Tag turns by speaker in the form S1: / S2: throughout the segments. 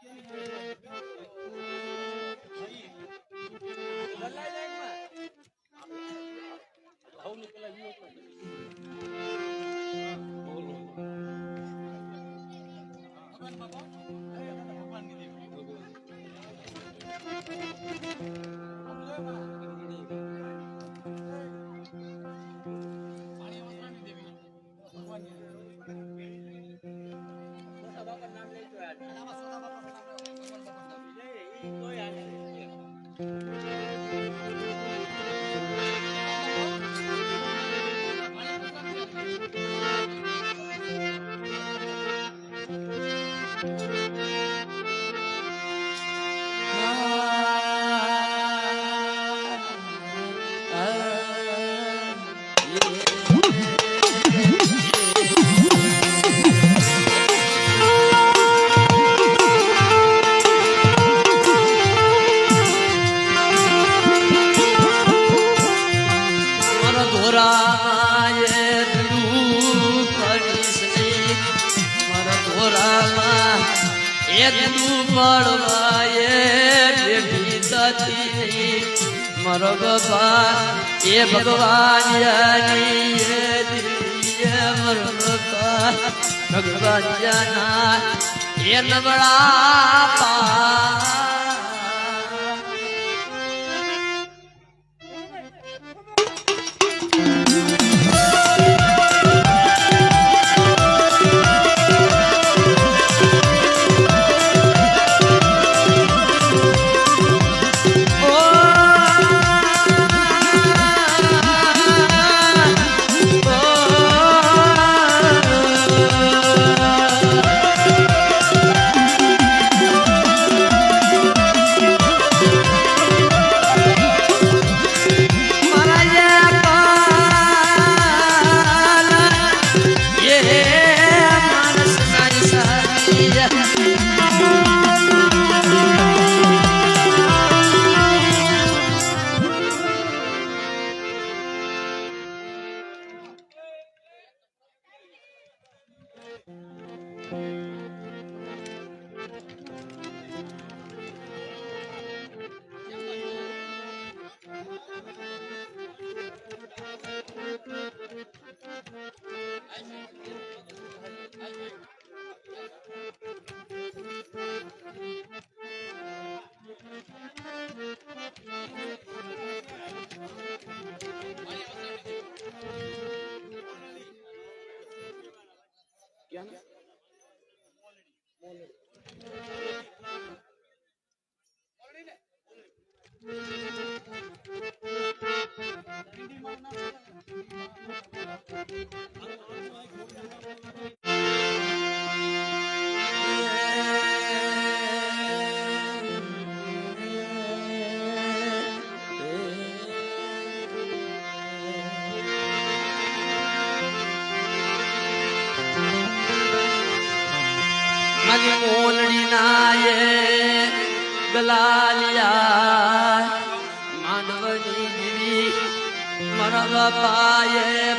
S1: beginning. ગલાલિયા માનવની દીવી મારા બાપા એ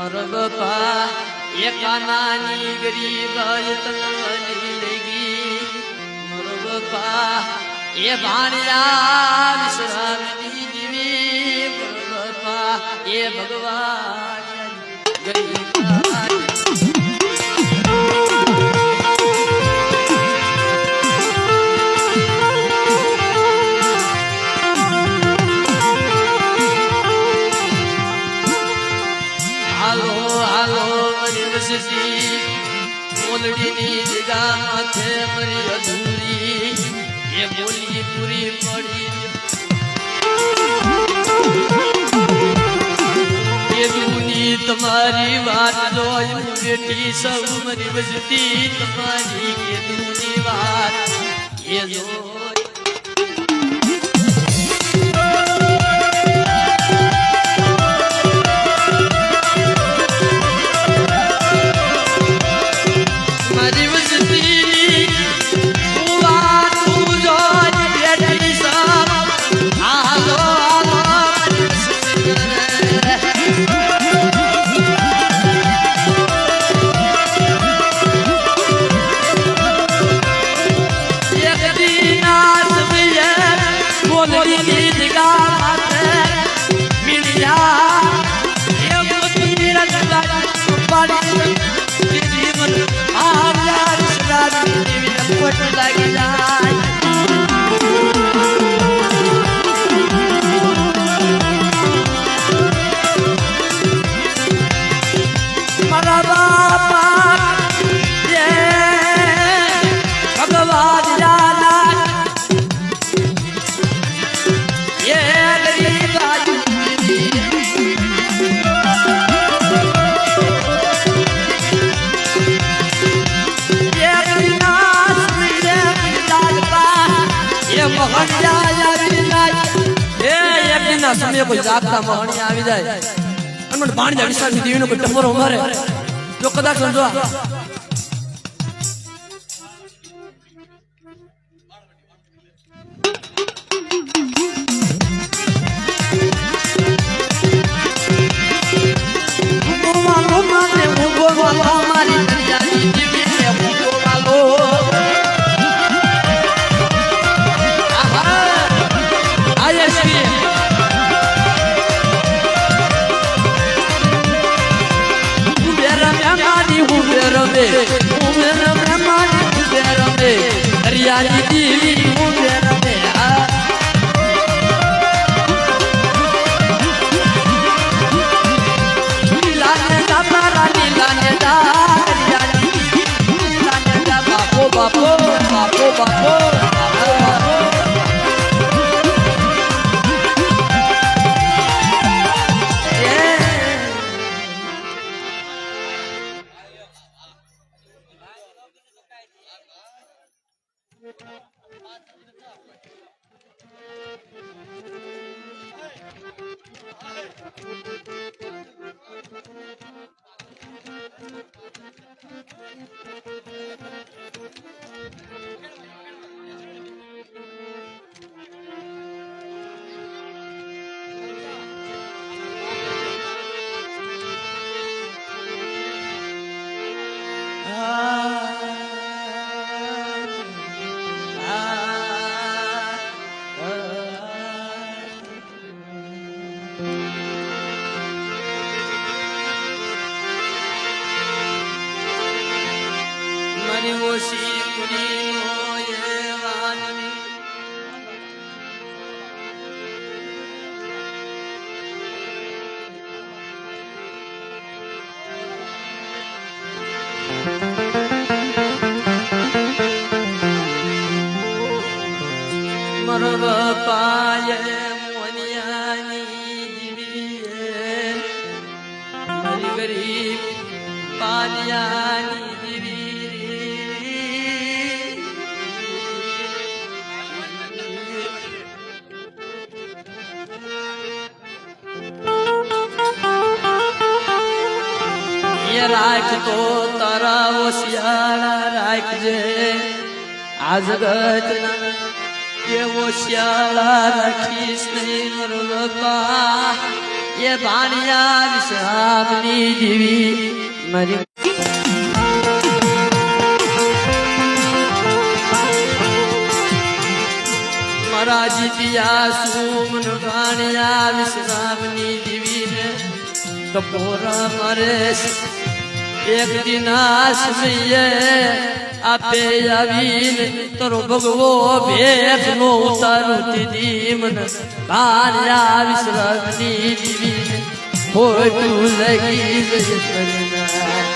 S1: બાપા એકા નાની ગરીબ લગી મારો બાપા એ ભાણિયા વિશ્રામની દીવી મારો બાપા એ ભગવાન. ગરીબ મોલડીની જગા માથે મરી અધૂરી. એ બોલી પૂરી પડી. તમારી વાત જોઈ બેટી સૌ મરી વસતી તમારી કે વાત. કે જોઈ સમયે કોઈ આવી જાય. અને મને પાણી ભાણજા વિશાળની દેવીનો કોઈ ટપરો મારે જો કદાચ સમજો મારી મારી આ જગતના એવો શિયાળા રાખીશ નહીં મારો બાપા એ ભાણિયા વિશ્રામની દીવી મારી મારા જીતિયા સુમન ભાણિયા વિશ્રામની દીવીને કપોરા મારે એક દિના સમયે આપે આવીને તરો ભગવો ભેખ નો ઉતારું દીદી મન ભાર્યા વિશ્રામની દીવી ખોટું લગી જશે તરના.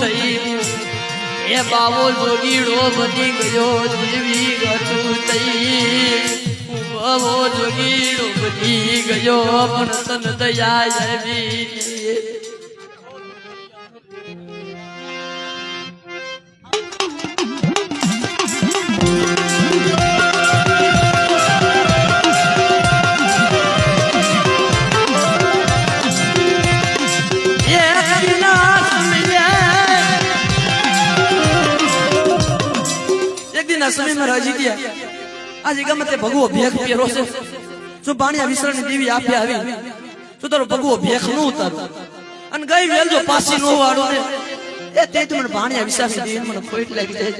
S1: થયું એ બાવો જોડીડો બની ગયો. દેવી ગતું થઈ બાવો જોગીડો બની ગયો પણ તન દયા આવી સમયમાં રાજી થયા. આજે ગમે તે ભગવો ભેખ પહેરો છે. શું પાણી વિસરણની દેવી આપ્યા આવી શું તારો ભગવો ભેખનું ઉતારો. અને ગઈ વેલ જો પાછી નો વાળો ને, એ તે તો મને ભાણિયા વિશ્વાસ દે મને ખોઈટ લાગી જાય.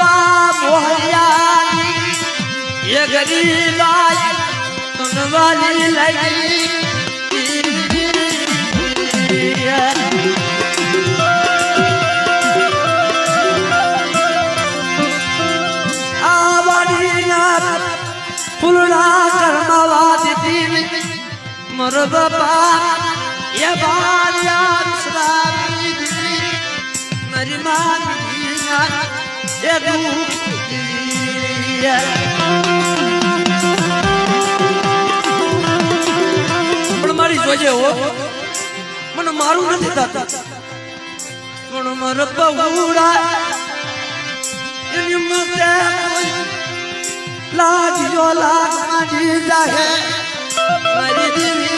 S1: બાપ મોહરિયાની, એ ગરીબાઈ તનવાલી મર બાપા, એ બાળિયા વિશ્રામી દીધી મારી માતા એ પણ મારી જોજે હો, મને મારું નથી થતા. પણ મારે પગુડા એની કોઈ લાગ્યો લાગ જાહે. મારી દીવી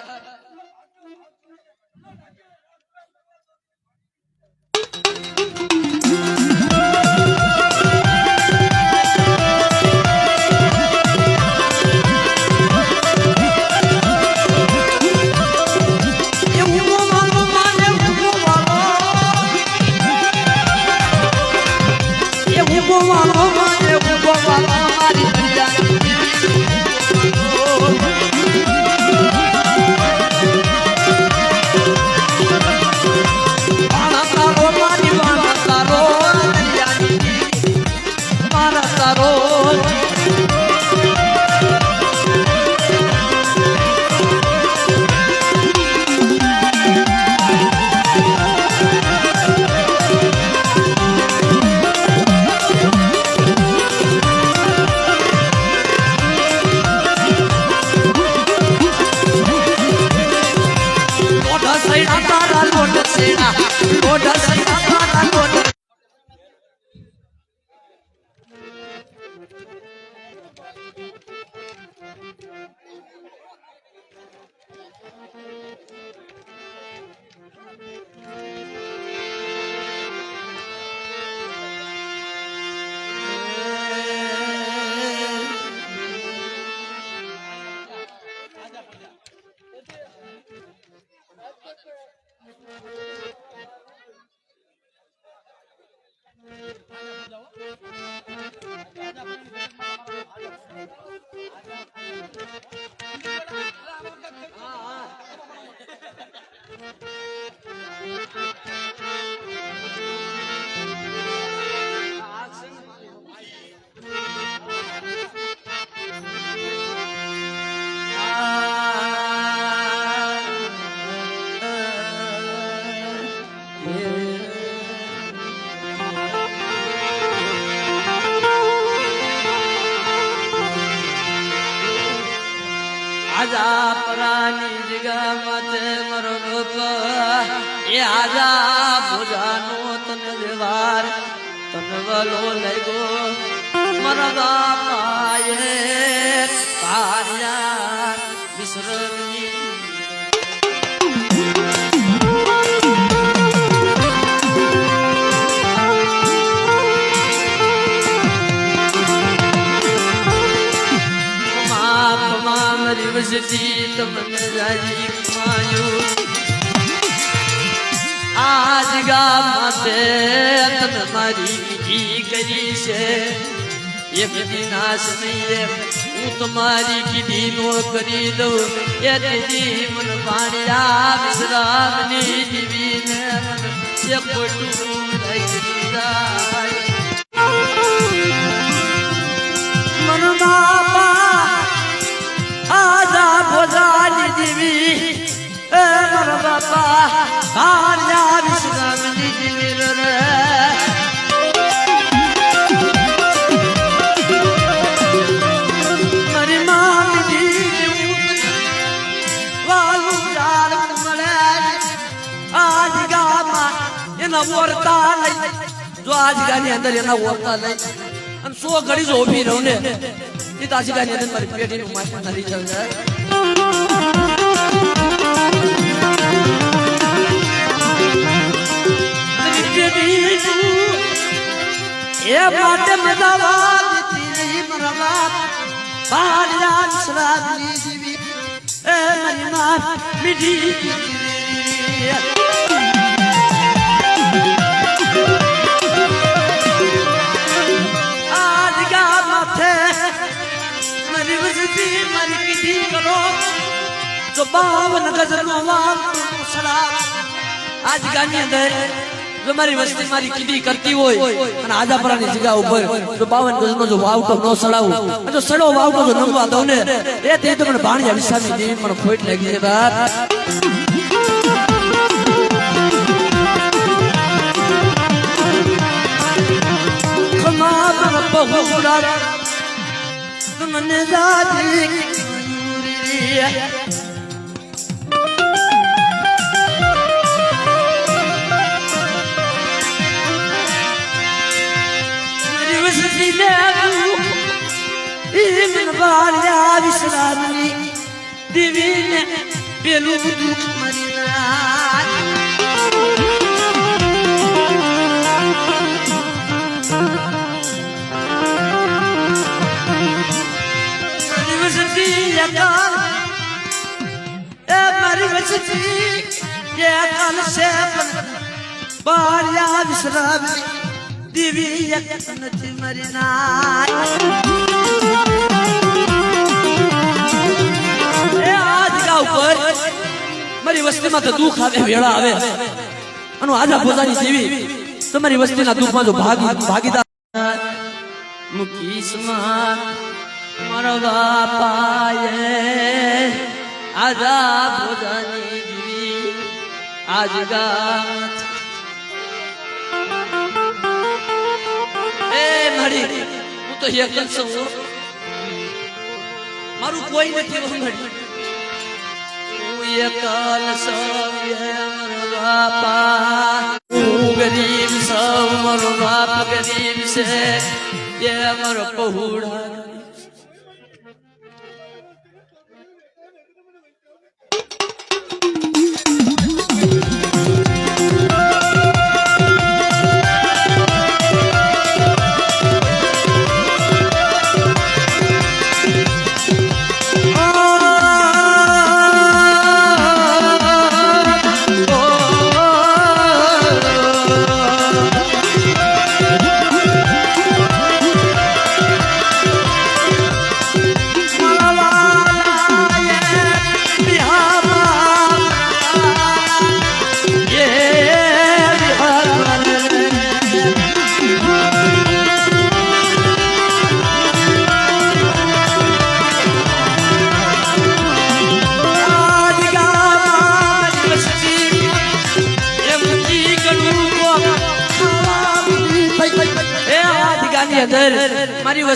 S1: આજા આજા ભોજાનો તન વ્યવહાર, તને વલો લાગ્યો મારા બાપા એ કાર્યા વિસરની માપ મામ દિવસથી તમને રાજી કમાયું આજ ગામ માટે તમે મારી વિધિ કરી છે એક વિનાશ નહીં હું તમારી કીધી નો કરી દઉં એ દીદી મન પાણ્યા વિશ્રામની દીવીને મન એક ખોટું લઈ જાય મન બાપા આજા ભોજાની દેવી એ મર બાપા તાજગાની અંદર એના ઓળતા લઈ અને સો ઘડી જ ઊભી રહું ને, એ તાજગાની અંદર મારી પેઢીનું માથું ધરી છે એ માટે મદાવાદ તીરી મરવાદ બારિયા શ્રાદ્ધની જીવી. એ મનમાં મીઠી જો બાવન ગજનો વામ સલામ આજ ગાની અંદર જો મારી વસ્તી મારી કીધી કરતી હોય અને આજાપરાની જગ્યા ઉપર જો બાવન ગજનો જો વાવટો ન સડાવું જો સડો વાવટો જો નમવા દઉં ને એ તે તો મને ભાણિયા વિસામી દેવી પણ ખોટ લાગી છે બાપ. ખમા પર બહુડા તમને દાદી મંજૂરી દિવસથી લેવું ઈમન બાળ્યા વિશ્રામની દિવીને પેલું દુઃખ મરી નાખ. મારી વસતી યકાલ એ મારી મરી વસ્તીમાં તો દુઃખ વેળા આવે. અને આજા પોતાની જેવી તમારી વસ્તીના દુઃખમાં જો ભાગી ભાગીદાર. મુકીશમાં મારો બાપાએ આજા તો એક જ છું. મારું કોઈ નથી વંગડ હું એકલ સૌ બાપા હું ગરીબ સૌ મારો બાપ ગરીબ છે. એ મારો પહુડા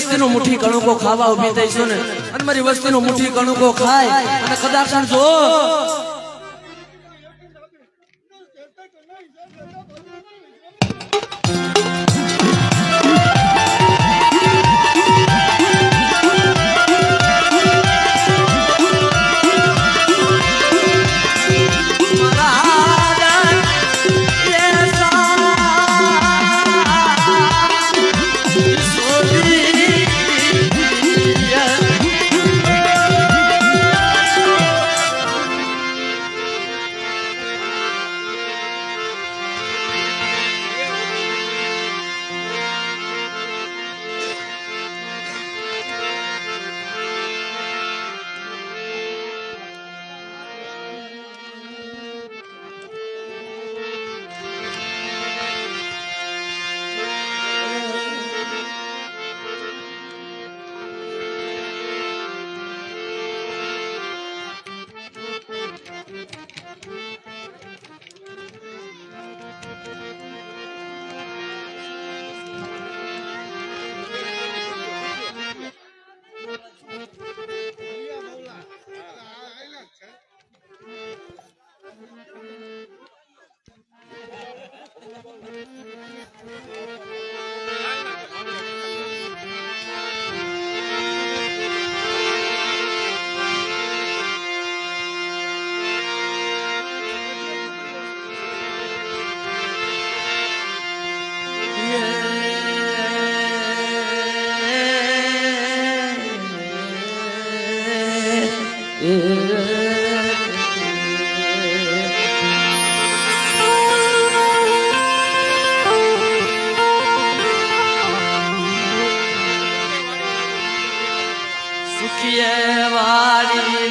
S1: વસ્તીનો મુઠ્ઠી કણુકો ખાવા ઊભી થઈશું ને? અને મારી નું મુઠ્ઠી કણુકો ખાય અને કદાચ જો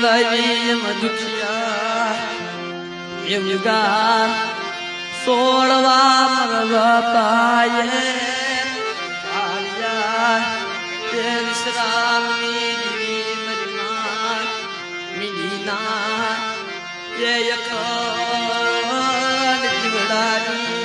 S1: ભાઈ એમ દુખિયા. એમ ગાર સોળવા મરવા પાયે પાલ્યા તે વિશ્રામની જીવી મરમા મિલીના એ યખડ જીવડાની